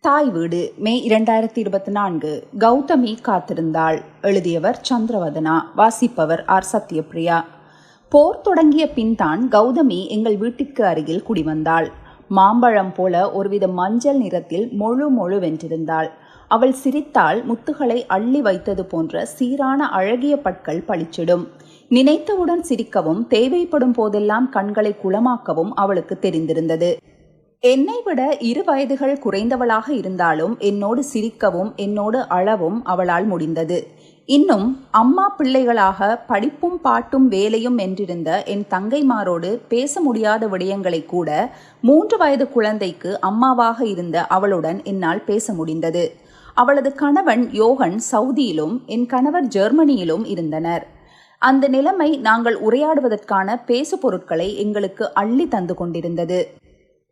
தாய் வீடு மே இரண்டாயிரத்தி இருபத்தி நான்கு. கௌதமி காத்திருந்தாள். எழுதியவர் சந்திரவதனா வாசிப்பவர் ஆர். சத்யபிரியா போர் தொடங்கிய பின்தான் கௌதமி எங்கள் வீட்டிற்கு அருகில் குடிவந்தாள். மாம்பழம் போல ஒருவித மஞ்சள் நிறத்தில் மொழு வென்றிருந்தாள். அவள் சிரித்தால் முத்துகளை அள்ளி வைத்தது போன்ற சீரான அழகிய பற்கள் பளிச்சிடும். நினைத்தவுடன் சிரிக்கவும் தேவைப்படும் போதெல்லாம் கண்களை குளமாக்கவும் அவளுக்கு தெரிந்திருந்தது. என்னை விட இரு வயதுகள் குறைந்தவளாக இருந்தாலும் என்னோடு சிரிக்கவும் என்னோடு அழவும் அவளால் முடிந்தது. இன்னும் அம்மா பிள்ளைகளாக படிப்பும் பாட்டும் வேலையும் என்றிருந்த என் தங்கைமாரோடு பேச முடியாத விடயங்களை கூட மூன்று வயது குழந்தைக்கு அம்மாவாக இருந்த அவளுடன் என்னால் பேச முடிந்தது. அவளது கணவன் யோகன் சவுதியிலும் என் கணவர் ஜெர்மனியிலும் இருந்தனர். அந்த நிலைமை நாங்கள் உரையாடுவதற்கான பேசு பொருட்களை எங்களுக்கு அள்ளி தந்து கொண்டிருந்தது.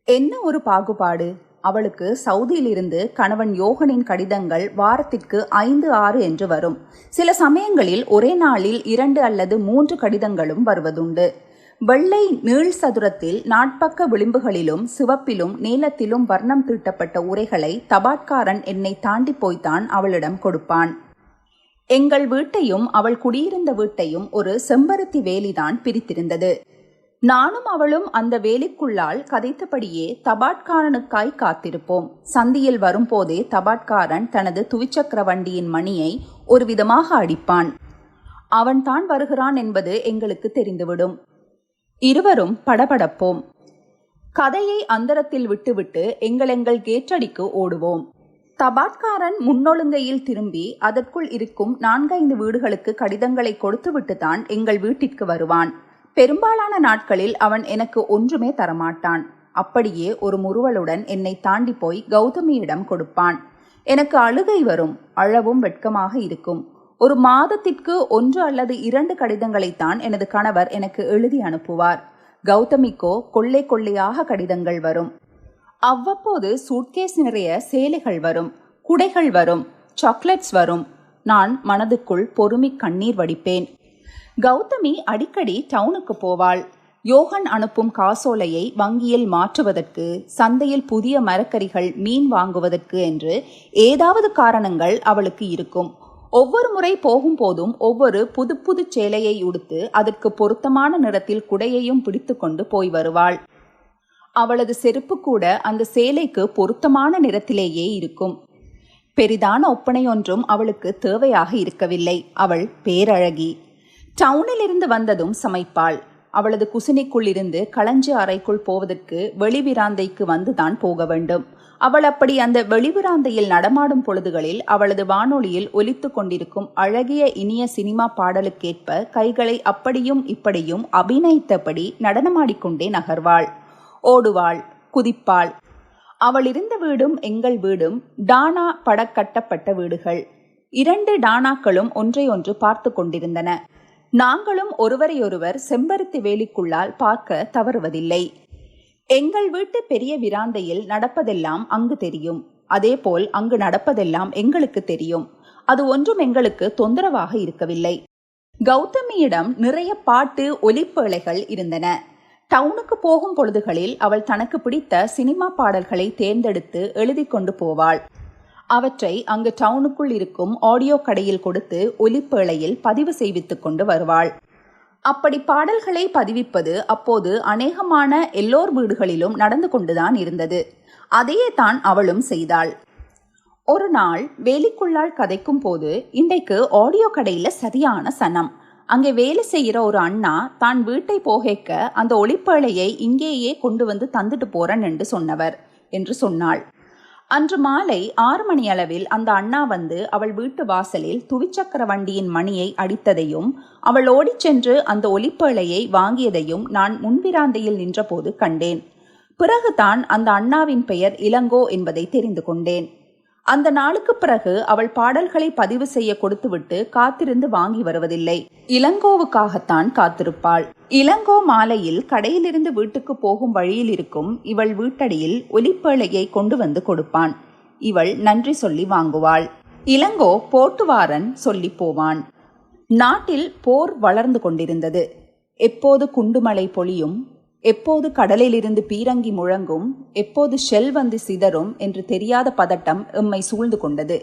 என்ன ஒரு பாகுபாடு? அவளுக்கு சவுதியிலிருந்து கணவன் யோகனின் கடிதங்கள் வாரத்திற்கு ஐந்து ஆறு என்று வரும். சில சமயங்களில் ஒரே நாளில் இரண்டு அல்லது மூன்று கடிதங்களும் வருவதுண்டு. வெள்ளை நீள் சதுரத்தில் நாட்பக்க விளிம்புகளிலும் சிவப்பிலும் நீலத்திலும் வர்ணம் தீட்டப்பட்ட உரைகளை தபாட்காரன் என்னை தாண்டி போய்த்தான் அவளிடம் கொடுப்பான். எங்கள் வீட்டையும் அவள் குடியிருந்த வீட்டையும் ஒரு செம்பருத்தி வேலிதான் பிரித்திருந்தது. நானும் அவளும் அந்த வேலைக்குள்ளால் கதைத்தபடியே தபாட்காரனுக்காய் காத்திருப்போம். சந்தியில் வரும்போதே தபாட்காரன் தனது துவிச்சக்கர வண்டியின் மணியை ஒரு விதமாக அடிப்பான். அவன் தான் வருகிறான் என்பது எங்களுக்கு தெரிந்துவிடும். இருவரும் படபடப்போம். கதையை அந்தரத்தில் விட்டுவிட்டு எங்களெங்கள் கேற்றடிக்கு ஓடுவோம். தபாட்காரன் முன்னொழுங்கையில் திரும்பி அதற்குள் இருக்கும் நான்கைந்து வீடுகளுக்கு கடிதங்களை கொடுத்துவிட்டுத்தான் எங்கள் வீட்டிற்கு வருவான். பெரும்பாலான நாட்களில் அவன் எனக்கு ஒன்றுமே தரமாட்டான். அப்படியே ஒரு முறுவலுடன் என்னை தாண்டி போய் கௌதமியிடம் கொடுப்பான். எனக்கு அழுகை வரும் அழவும் வெட்கமாக இருக்கும். ஒரு மாதத்திற்கு ஒன்று அல்லது இரண்டு கடிதங்களைத்தான் எனது கணவர் எனக்கு எழுதி அனுப்புவார். கௌதமிக்கோ கொள்ளை கொள்ளையாக கடிதங்கள் வரும். அவ்வப்போது சூட்கேஸ் நிறைய சேலைகள் வரும் குடைகள் வரும் சாக்லேட்ஸ் வரும். நான் மனதுக்குள் பொறுமி கண்ணீர் வடிப்பேன். கௌதமி அடிக்கடி டவுனுக்கு போவாள். யோகன் அனுப்பும் காசோலையை வங்கியில் மாற்றுவதற்கு சந்தையில் புதிய மரக்கறிகள் மீன் வாங்குவதற்கு என்று ஏதாவது காரணங்கள் அவளுக்கு இருக்கும். ஒவ்வொரு முறை போகும்போதும் ஒவ்வொரு புது புது சேலையை உடுத்து அதற்கு பொருத்தமான நிறத்தில் குடையையும் பிடித்துக்கொண்டு போய் வருவாள். அவளது செருப்பு கூட அந்த சேலைக்கு பொருத்தமான நிறத்திலேயே இருக்கும். பெரிதான ஒப்பனை ஒன்றும் அவளுக்கு தேவையாக இருக்கவில்லை. அவள் பேரழகி. டவுனிலிருந்து வந்ததும் சமைப்பாள். அவளது குசினிக்குள் இருந்து களஞ்சி அறைக்குள் போவதற்கு வெளிவிராந்தைக்கு வந்துதான் போக வேண்டும். அவள் அப்படி அந்த வெளிவிராந்தையில் நடமாடும் பொழுதுகளில் அவளது வானொலியில் ஒலித்து கொண்டிருக்கும் அழகிய இனிய சினிமா பாடலுக்கேற்ப கைகளை அப்படியும் இப்படியும் அபிநயித்தபடி நடனமாடிக்கொண்டே நகர்வாள். ஓடுவாள் குதிப்பாள். அவள் இருந்த வீடும் எங்கள் வீடும் டானா படக்கட்டப்பட்ட வீடுகள். இரண்டு டானாக்களும் ஒன்றையொன்று பார்த்து கொண்டிருந்தன. நாங்களும் ஒருவரையொருவர் செம்பருத்தி வேலிக்குள்ளால் பார்க்க தவறுவதில்லை. எங்கள் வீட்டு பெரிய விராந்தையில் நடப்பதெல்லாம் அங்கு தெரியும். அதேபோல் அங்கு நடப்பதெல்லாம் எங்களுக்கு தெரியும். அது ஒன்றும் எங்களுக்கு தொந்தரவாக இருக்கவில்லை. கௌதமியிடம் நிறைய பாட்டு ஒலிப்பேழைகள் இருந்தன. டவுனுக்கு போகும் பொழுதுகளில் அவள் தனக்கு பிடித்த சினிமா பாடல்களை தேர்ந்தெடுத்து எழுதி கொண்டு போவாள். அவற்றை அங்கு டவுனுக்குள் இருக்கும் ஆடியோ கடையில் கொடுத்து ஒலிப்பேழையில் பதிவு செய்வித்துக் கொண்டு வருவாள். அப்படி பாடல்களை பதிவிப்பது அப்போது அநேகமான எல்லோர் வீடுகளிலும் நடந்து கொண்டுதான் இருந்தது. அதையே தான் அவளும் செய்தாள். ஒரு நாள் வேலிக்குள்ளால் கதைக்கும் போது இன்றைக்கு ஆடியோ கடையில சரியான சனம். அங்கே வேலை செய்கிற ஒரு அண்ணா தான் வீட்டை போகைக்க அந்த ஒளிப்பேழையை இங்கேயே கொண்டு வந்து தந்துட்டு போறேன் என்று சொன்னவர் என்று சொன்னாள். அன்று மாலை ஆறு மணி அளவில் அந்த அண்ணா வந்து அவள் வீட்டு வாசலில் துவிச்சக்கர வண்டியின் மணியை அடித்ததையும் அவள் ஓடிச் சென்று அந்த ஒலிப்பேழையை வாங்கியதையும் நான் முன்பிராந்தையில் நின்றபோது கண்டேன். பிறகுதான் அந்த அண்ணாவின் பெயர் இளங்கோ என்பதை தெரிந்து கொண்டேன். அந்த நாளுக்கு பிறகு அவள் பாடல்களை பதிவு செய்ய கொடுத்துவிட்டு காத்திருந்து வாங்கி வருவதில்லை. இளங்கோவுக்காகத்தான் காத்திருப்பாள். இளங்கோ மாலையில் கடையிலிருந்து வீட்டுக்கு போகும் வழியில் இருக்கும் இவள் வீட்டடியில் ஒலிப்பேழையை கொண்டு வந்து கொடுப்பான். இவள் நன்றி சொல்லி வாங்குவாள். இளங்கோ போட்டுவாரன் சொல்லி போவான். நாட்டில் போர் வளர்ந்து கொண்டிருந்தது. எப்போது குண்டுமலை பொழியும் எப்போது கடலிலிருந்து பீரங்கி முழங்கும் எப்போது ஷெல் வந்து சிதறும் என்று தெரியாத பதட்டம் எம்மை சூழ்ந்து கொண்டது.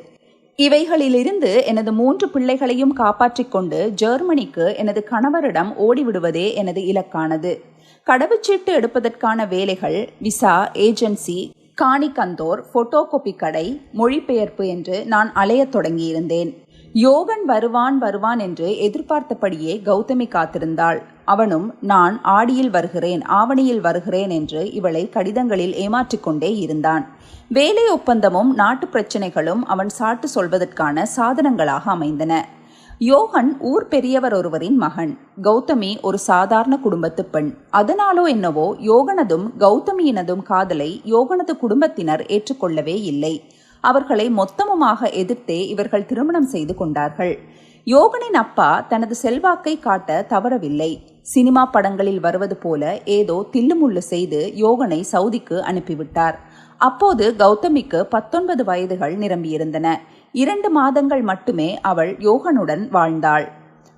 இவைகளிலிருந்து எனது மூன்று பிள்ளைகளையும் காப்பாற்றிக் கொண்டு ஜெர்மனிக்கு எனது கணவரிடம் ஓடிவிடுவதே எனது இலக்கானது. கடவுச்சீட்டு எடுப்பதற்கான வேலைகள் விசா ஏஜென்சி காணிக்கந்தோர் போட்டோகோபி கடை மொழிபெயர்ப்பு என்று நான் அலையத் தொடங்கியிருந்தேன். யோகன் வருவான் வருவான் என்று எதிர்பார்த்தபடியே கௌதமி காத்திருந்தாள். அவனும் நான் ஆடியில் வருகிறேன் ஆவணியில் வருகிறேன் என்று இவளை கடிதங்களில் ஏமாற்றிக் கொண்டே இருந்தான். வேலை ஒப்பந்தமும் நாட்டு பிரச்சனைகளும் அவன் சாட்டு சொல்வதற்கான சாதனங்களாக அமைந்தன. யோகன் ஊர் பெரியவர் ஒருவரின் மகன். கௌதமி ஒரு சாதாரண குடும்பத்து பெண். அதனாலோ என்னவோ யோகனதும் கௌதமியினதும் காதலை யோகனது குடும்பத்தினர் ஏற்றுக்கொள்ளவே இல்லை. அவர்களை மொத்தமுமாக எதிர்த்தே இவர்கள் திருமணம் செய்து கொண்டார்கள். யோகனின் அப்பா தனது செல்வாக்கை காட்ட தவறவில்லை. சினிமா படங்களில் வருவது போல ஏதோ தில்லுமுள்ளு செய்து யோகனை சவுதிக்கு அனுப்பிவிட்டார். அப்போது கௌதமிக்கு பத்தொன்பது வயதுகள் நிரம்பியிருந்தன. இரண்டு மாதங்கள் மட்டுமே அவள் யோகனுடன் வாழ்ந்தாள்.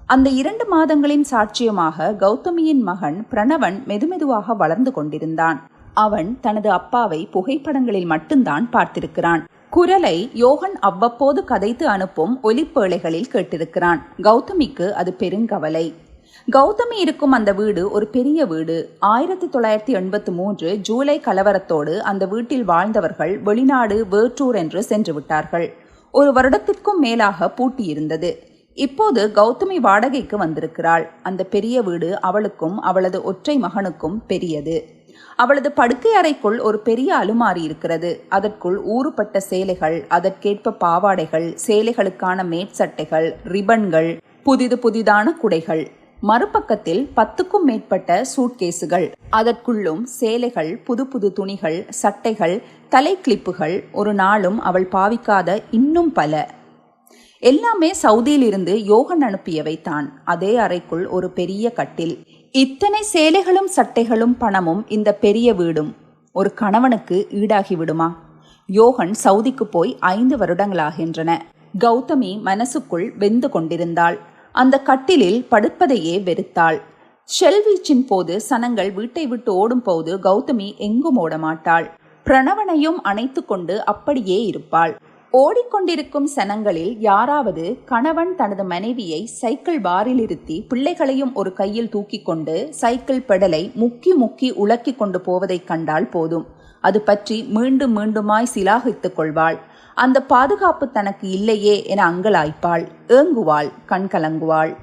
அந்த இரண்டு மாதங்களின் சாட்சியமாக கௌதமியின் மகன் பிரணவன் மெதுமெதுவாக வளர்ந்து கொண்டிருந்தான். அவன் தனது அப்பாவை புகைப்படங்களில் மட்டும்தான் பார்த்திருக்கிறான். குரலை யோகன் அவ்வப்போது கதைத்து அனுப்பும் ஒலிப்பேழைகளில் கேட்டிருக்கிறான். கௌதமிக்கு அது பெருங்கவலை. கௌதமி இருக்கும் அந்த வீடு ஒரு பெரிய வீடு. ஆயிரத்தி தொள்ளாயிரத்தி எண்பத்தி மூன்று ஜூலை கலவரத்தோடு அந்த வீட்டில் வாழ்ந்தவர்கள் வெளிநாடு வேற்றூர் என்று சென்று விட்டார்கள். ஒரு வருடத்திற்கும் மேலாக பூட்டியிருந்தது. இப்போது கௌதமி வாடகைக்கு வந்திருக்கிறாள். அந்த பெரிய வீடு அவளுக்கும் அவளது ஒற்றை மகனுக்கும் பெரியது. அவளது படுக்கை அறைக்குள் ஒரு பெரிய அலுமாரி இருக்கிறது. அதற்குள் ஊறுபட்ட சேலைகள் அதற்கேற்ப பாவாடைகள் சேலைகளுக்கான மேற்சட்டைகள் ரிபன்கள் புதிது புதிதான குடைகள். மறுபக்கத்தில் பத்துக்கும் மேற்பட்ட சூட்கேஸுகள். அதற்குள்ளும் சேலைகள் புது புது துணிகள் சட்டைகள் தலை கிளிப்புகள். ஒரு நாளும் அவள் பாவிக்காத இன்னும் பல. எல்லாமே சவுதியிலிருந்து யோகன் அனுப்பியவை தான் அதே அறைக்குள் ஒரு பெரிய கட்டில். இத்தனை சேலைகளும் சட்டைகளும் பணமும் இந்த பெரிய வீடும் ஒரு கணவனுக்கு ஈடாகிவிடுமா யோகன் சவுதிக்கு போய் ஐந்து வருடங்களாகின்றன. கௌதமி மனசுக்குள் வெந்து கொண்டிருந்தாள். அந்த கட்டிலில் படுப்பதையே வெறுத்தாள். ஷெல் வீச்சின் போது சனங்கள் வீட்டை விட்டு ஓடும் போது கௌதமி எங்கும் ஓட மாட்டாள் பிரணவனையும் அணைத்து கொண்டு அப்படியே இருப்பாள். ஓடிக்கொண்டிருக்கும் சனங்களில் யாராவது கணவன் தனது மனைவியை சைக்கிள் பாரில் இருத்தி பிள்ளைகளையும் ஒரு கையில் தூக்கி கொண்டு சைக்கிள் பெடலை முக்கி முக்கி உலக்கி கொண்டு போவதைக் கண்டால் போதும். அது பற்றி மீண்டும் மீண்டுமாய் சிலாகித்துக் கொள்வாள். அந்த பாதுகாப்பு தனக்கு இல்லையே என அங்கலாய்ப்பாள். ஏங்குவாள் கண்கலங்குவாள்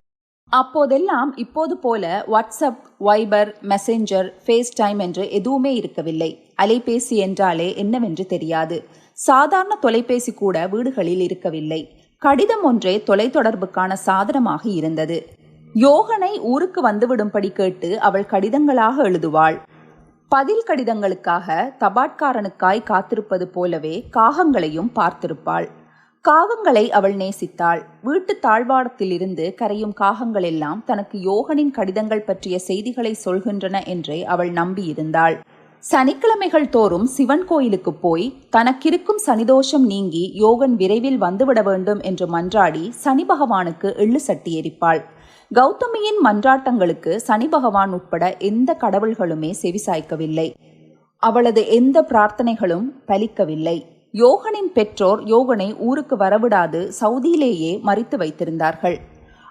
அப்போதெல்லாம் இப்போது போல WhatsApp Viber messenger FaceTime என்று எதுவுமே இருக்கவில்லை. அலைபேசி என்றாலே என்னவென்று தெரியாது. சாதாரண தொலைபேசி கூட வீடுகளில் இருக்கவில்லை. கடிதம் ஒன்றே தொலைத்தொடர்புக்கான சாதனமாக இருந்தது. யோகனை ஊருக்கு வந்துவிடும்படி கேட்டு அவள் கடிதங்களாக எழுதுவாள். பதில் கடிதங்களுக்காக தபாட்காரனுக்காய் காத்திருப்பது போலவே காகங்களையும் பார்த்திருப்பாள். காகங்களை அவள் நேசித்தாள். வீட்டு தாழ்வாரத்திலிருந்து கரையும் காகங்கள் எல்லாம் தனக்கு யோகனின் கடிதங்கள் பற்றிய செய்திகளை சொல்கின்றன என்றே அவள் நம்பியிருந்தாள். சனிக்கிழமைகள் தோறும் சிவன் கோயிலுக்கு போய் தனக்கிருக்கும் சனிதோஷம் நீங்கி யோகன் விரைவில் வந்துவிட வேண்டும் என்று மன்றாடி சனி பகவானுக்கு எள்ளு சட்டி எரிப்பாள். கௌதமியின் மன்றாட்டங்களுக்கு சனி பகவான் உட்பட எந்த கடவுள்களுமே செவிசாய்க்கவில்லை அவளது எந்த பிரார்த்தனைகளும் பலிக்கவில்லை. யோகனின் பெற்றோர் யோகனை ஊருக்கு வரவிடாது சவுதியிலேயே மறித்து வைத்திருந்தார்கள்.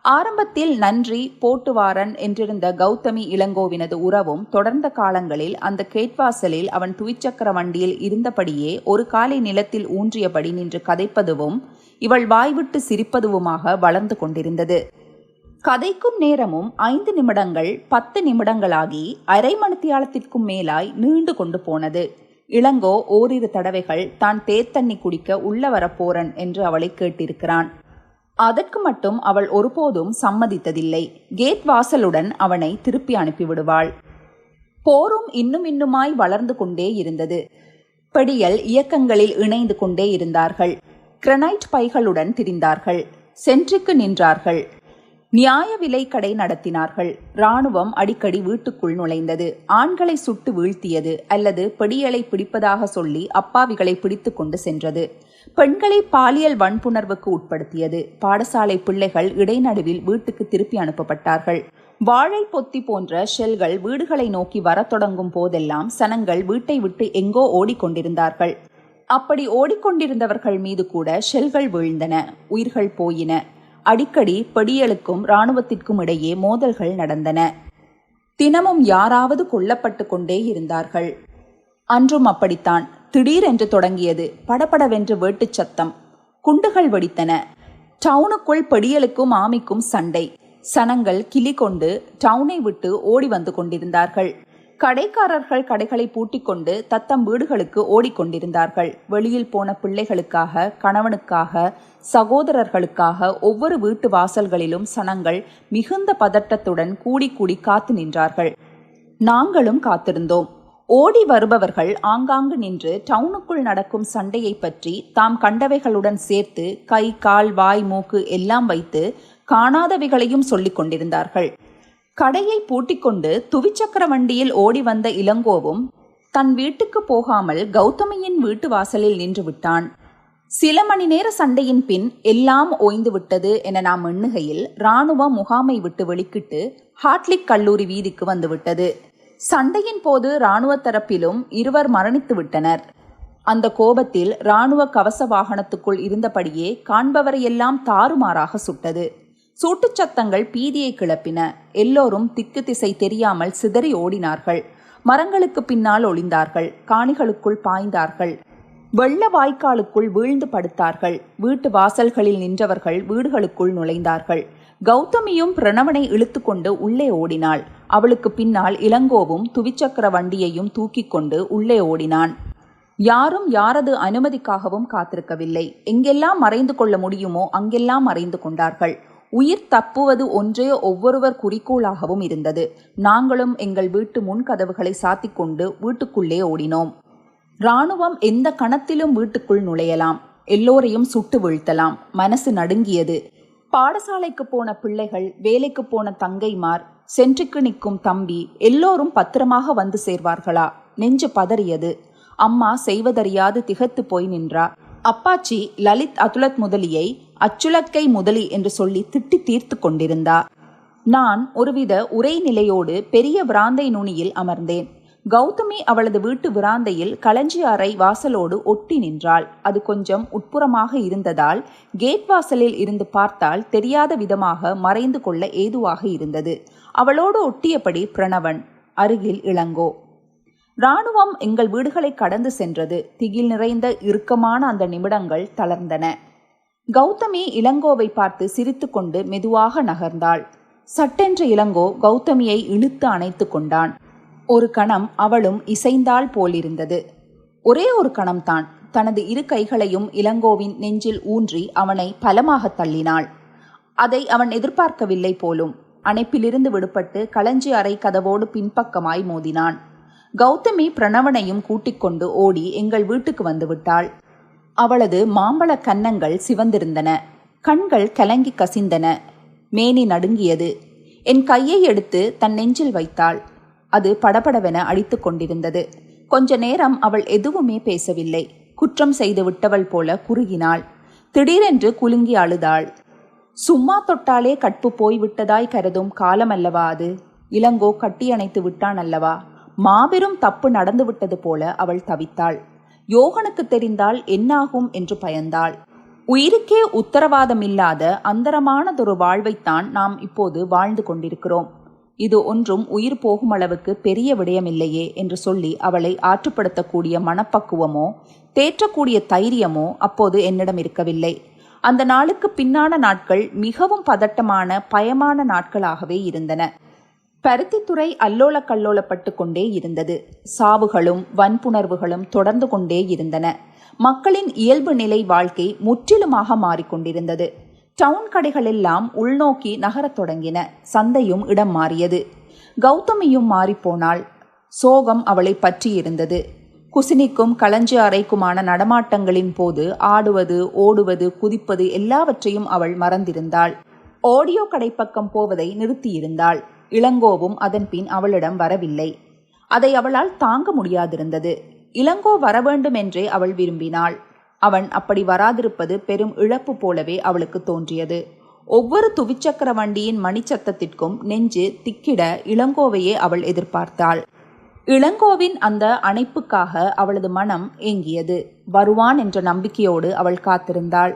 ஆரம்பத்தில் நன்றி போட்டுவாரன் என்றிருந்த கௌதமி இளங்கோவினது உறவும் தொடர்ந்த காலங்களில் அந்த கேட்வாசலில் அவன் துவிச்சக்கர வண்டியில் இருந்தபடியே ஒரு காலை நிலத்தில் ஊன்றியபடி நின்று கதைப்பதுவும் இவள் வாய்விட்டு சிரிப்பதுவுமாக வளர்ந்து கொண்டிருந்தது. கதைக்கும் நேரமும் ஐந்து நிமிடங்கள் பத்து நிமிடங்களாகி அரை மணித்தியாலத்திற்கும் மேலாய் நீண்டு கொண்டு போனது. இளங்கோ ஓரிரு தடவைகள் தான் தேத்தண்ணி குடிக்க உள்ள வரப்போறன் என்று அவளை கேட்டிருக்கிறான். அதற்கு மட்டும் அவள் ஒருபோதும் சம்மதித்ததில்லை. கேட் வாசலுடன் அவனை திருப்பி அனுப்பிவிடுவாள். போரும் இன்னும் இன்னுமாய் வளர்ந்து கொண்டே இருந்தது. படியல் இயக்கங்களில் இணைந்து கொண்டே இருந்தார்கள். கிரனைட் பைகளுடன் திரிந்தார்கள். சென்றுக்கு நின்றார்கள். நியாய விலை கடை நடத்தினார்கள். ராணுவம் அடிக்கடி வீட்டுக்குள் நுழைந்தது. ஆண்களை சுட்டு வீழ்த்தியது அல்லது பெடியலை பிடிப்பதாக சொல்லி அப்பாவிகளை பிடித்து கொண்டு சென்றது. பெண்களை பாலியல் வன்புணர்வுக்கு உட்படுத்தியது. பாடசாலை பிள்ளைகள் இடைநடுவில் வீட்டுக்கு திருப்பி அனுப்பப்பட்டார்கள். வாழை பொத்தி போன்ற ஷெல்கள் வீடுகளை நோக்கி வரத் தொடங்கும் போதெல்லாம் சனங்கள் வீட்டை விட்டு எங்கோ ஓடிக்கொண்டிருந்தார்கள். அப்படி ஓடிக்கொண்டிருந்தவர்கள் மீது கூட ஷெல்கள் வீழ்ந்தன. உயிர்கள் போயின. அடிக்கடி படியலுக்கும் இராணுவத்திற்கும் இடையே மோதல்கள் நடந்தன. தினமும் யாராவது கொல்லப்பட்டு கொண்டே இருந்தார்கள். அன்றும் அப்படித்தான். திடீரென்று தொடங்கியது படபடவென்று வேட்டுச் சத்தம். குண்டுகள் வெடித்தன. டவுனுக்குள் படியலுக்கும் ஆமிக்கும் சண்டை. சனங்கள் கிளி கொண்டு டவுனை விட்டு ஓடி வந்து கொண்டிருந்தார்கள். கடைக்காரர்கள் கடைகளை பூட்டிக்கொண்டு தத்தம் வீடுகளுக்கு ஓடிக்கொண்டிருந்தார்கள். வெளியில் போன பிள்ளைகளுக்காக கணவனுக்காக சகோதரர்களுக்காக ஒவ்வொரு வீட்டு வாசல்களிலும் சனங்கள் மிகுந்த பதட்டத்துடன் கூடி கூடி காத்து நின்றார்கள். நாங்களும் காத்திருந்தோம். ஓடி வருபவர்கள் ஆங்காங்கு நின்று டவுனுக்குள் நடக்கும் சண்டையை பற்றி தாம் கண்டவைகளுடன் சேர்த்து கை கால் வாய் மூக்கு எல்லாம் வைத்து காணாதவைகளையும் சொல்லிக் கொண்டிருந்தார்கள். கடையை பூட்டிக்கொண்டு துவிச்சக்கர வண்டியில் ஓடி வந்த இளங்கோவும் தன் வீட்டுக்கு போகாமல் கௌதமியின் வீட்டு வாசலில் நின்று விட்டான். சில மணி நேர சண்டையின் பின் எல்லாம் ஓய்ந்து விட்டது என நாம் எண்ணுகையில் இராணுவ முகாமை விட்டு வெளிக்கிட்டு ஹாட்லிக் கல்லூரி வீதிக்கு வந்துவிட்டது சண்டையின் போது இராணுவ தரப்பிலும் இருவர் மரணித்து விட்டனர். அந்த கோபத்தில் இராணுவ கவச வாகனத்துக்குள் இருந்தபடியே காண்பவரையெல்லாம் தாறுமாறாக சுட்டது. சூட்டுச் சத்தங்கள் பீதியை கிளப்பின. எல்லோரும் திக்கு திசை தெரியாமல் சிதறி ஓடினார்கள். மரங்களுக்கு பின்னால் ஒளிந்தார்கள். காணிகளுக்குள் பாய்ந்தார்கள். வெள்ள வாய்க்காலுக்குள் வீழ்ந்து படுத்தார்கள். வீட்டு வாசல்களில் நின்றவர்கள் வீடுகளுக்குள் நுழைந்தார்கள். கௌதமியும் பிரணவனை இழுத்துக்கொண்டு உள்ளே ஓடினாள். அவளுக்கு பின்னால் இளங்கோவும் துவிச்சக்கர வண்டியையும் தூக்கிக் கொண்டு உள்ளே ஓடினான். யாரும் யாரது அனுமதிக்காகவும் காத்திருக்கவில்லை. எங்கெல்லாம் மறைந்து கொள்ள முடியுமோ அங்கெல்லாம் மறைந்து கொண்டார்கள். உயிர் தப்புவது ஒன்றே ஒவ்வொருவர் குறிக்கோளாகவும் இருந்தது. நாங்களும் எங்கள் வீட்டு முன்கதவுகளை சாத்திக் கொண்டு வீட்டுக்குள்ளே ஓடினோம். ராணுவம் எந்த கணத்திலும் வீட்டுக்குள் நுழையலாம். எல்லோரையும் சுட்டு வீழ்த்தலாம். மனசு நடுங்கியது. பாடசாலைக்கு போன பிள்ளைகள் வேலைக்கு போன தங்கைமார் சென்றுக்கு நிற்கும் தம்பி எல்லோரும் பத்திரமாக வந்து சேர்வார்களா? நெஞ்சு பதறியது. அம்மா செய்வதறியாது திகத்து போய் நின்றா. அப்பாச்சி லலித் அதுலத் முதலியை அச்சுலக்கை முதலி என்று சொல்லி திட்டி தீர்த்து கொண்டிருந்தா நான் ஒருவித உரைநிலையோடு பெரிய விராந்தை நுனியில் அமர்ந்தேன். கௌதமி அவளது வீட்டு விராந்தையில் களஞ்சி அறை வாசலோடு ஒட்டி நின்றாள். அது கொஞ்சம் உட்புறமாக இருந்ததால் கேட் வாசலில் இருந்து பார்த்தால் தெரியாத விதமாக மறைந்து கொள்ள ஏதுவாக இருந்தது. அவளோடு ஒட்டியபடி பிரணவன் அருகில் இளங்கோ. ராணுவம் எங்கள் வீடுகளை கடந்து சென்றது. திகில் நிறைந்த இறுக்கமான அந்த நிமிடங்கள் தளர்ந்தன. கௌதமி இளங்கோவை பார்த்து சிரித்துக்கொண்டு மெதுவாக நகர்ந்தாள். சட்டென்று இளங்கோ கௌதமியை இழுத்து அணைத்து கொண்டான். ஒரு கணம் அவளும் இசைந்தாள் போலிருந்தது. ஒரே ஒரு கணம்தான் தனது இரு கைகளையும் இளங்கோவின் நெஞ்சில் ஊன்றி அவனை பலமாக தள்ளினாள். அதை அவன் எதிர்பார்க்கவில்லை போலும் அணைப்பிலிருந்து விடுபட்டு களஞ்சி அறை கதவோடு பின்பக்கமாய் மோதினான். கௌதமி பிரணவனையும் கூட்டிக் கொண்டு ஓடி எங்கள் வீட்டுக்கு வந்துவிட்டாள் அவளது மாம்பழ கன்னங்கள் சிவந்திருந்தன. கண்கள் கலங்கி கசிந்தன. மேனி நடுங்கியது. என் கையை எடுத்து தன் நெஞ்சில் வைத்தாள். அது படபடவென அடித்து கொண்டிருந்தது. கொஞ்ச நேரம் அவள் எதுவுமே பேசவில்லை. குற்றம் செய்து விட்டவள் போல குறுகினாள். திடீரென்று குலுங்கி அழுதாள். சும்மா தொட்டாலே கட்பு போய்விட்டதாய் கருதும் காலம் அல்லவா அது? இளங்கோ கட்டியணைத்து விட்டான் அல்லவா? மாபெரும் தப்பு நடந்துவிட்டது போல அவள் தவித்தாள். யோகனுக்கு தெரிந்தால் என்னாகும் என்று பயந்தாள். உயிருக்கே உத்தரவாதமில்லாத அந்தரமானதொரு வாழ்வைத்தான் நாம் இப்போது வாழ்ந்து கொண்டிருக்கிறோம். இது ஒன்றும் உயிர் போகும் அளவுக்கு பெரிய விடயமில்லையே என்று சொல்லி அவளை ஆற்றுப்படுத்தக்கூடிய மனப்பக்குவமோ தேற்றக்கூடிய தைரியமோ அப்போது என்னிடம் இருக்கவில்லை. அந்த நாளுக்கு பின்னான நாட்கள் மிகவும் பதட்டமான பயமான நாட்களாகவே இருந்தன. பருத்தித்துறை அல்லோல கல்லோலப்பட்டு கொண்டே இருந்தது. சாவுகளும் வன்புணர்வுகளும் தொடர்ந்து கொண்டே இருந்தன. மக்களின் இயல்பு நிலை வாழ்க்கை முற்றிலுமாக மாறிக்கொண்டிருந்தது. டவுன் கடைகளெல்லாம் உள்நோக்கி நகரத் தொடங்கின. சந்தையும் இடம் மாறியது. கௌதமியும் மாறிப்போனாள் சோகம் அவளை பற்றியிருந்தது. குசினிக்கும் களஞ்சி அறைக்குமான நடமாட்டங்களின் போது ஆடுவது ஓடுவது குதிப்பது எல்லாவற்றையும் அவள் மறந்திருந்தாள். ஆடியோ கடைப்பக்கம் போவதை நிறுத்தியிருந்தாள். இளங்கோவும் அதன்பின் அவளிடம் வரவில்லை. அதை அவளால் தாங்க முடியாதிருந்தது. இளங்கோ வரவேண்டுமென்றே அவள் விரும்பினாள். அவன் அப்படி வராதிருப்பது பெரும் இழப்பு போலவே அவளுக்கு தோன்றியது. ஒவ்வொரு துவிச்சக்கர வண்டியின் மணிச்சத்தத்திற்கும் நெஞ்சு திக்கிட இளங்கோவையே அவள் எதிர்பார்த்தாள். இளங்கோவின் அந்த அணைப்புக்காக அவளது மனம் ஏங்கியது. வருவான் என்ற நம்பிக்கையோடு அவள் காத்திருந்தாள்.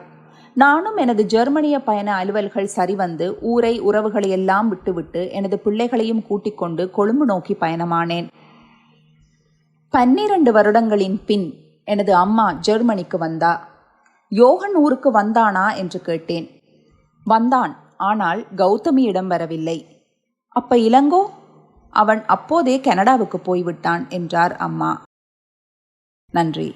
நானும் எனது ஜெர்மனிய பயண அலுவல்கள் சரிவந்து ஊரை உறவுகளை எல்லாம் விட்டுவிட்டு எனது பிள்ளைகளையும் கூட்டிக் கொண்டு கொழும்பு நோக்கி பயணமானேன். பன்னிரண்டு வருடங்களின் பின் எனது அம்மா ஜெர்மனிக்கு வந்தா. யோகன் ஊருக்கு வந்தானா என்று கேட்டேன். வந்தான் ஆனால் கௌதமியிடம் வரவில்லை. அப்ப இளங்கோ? அவன் அப்போதே கனடாவுக்கு போய்விட்டான் என்றார் அம்மா. நன்றி.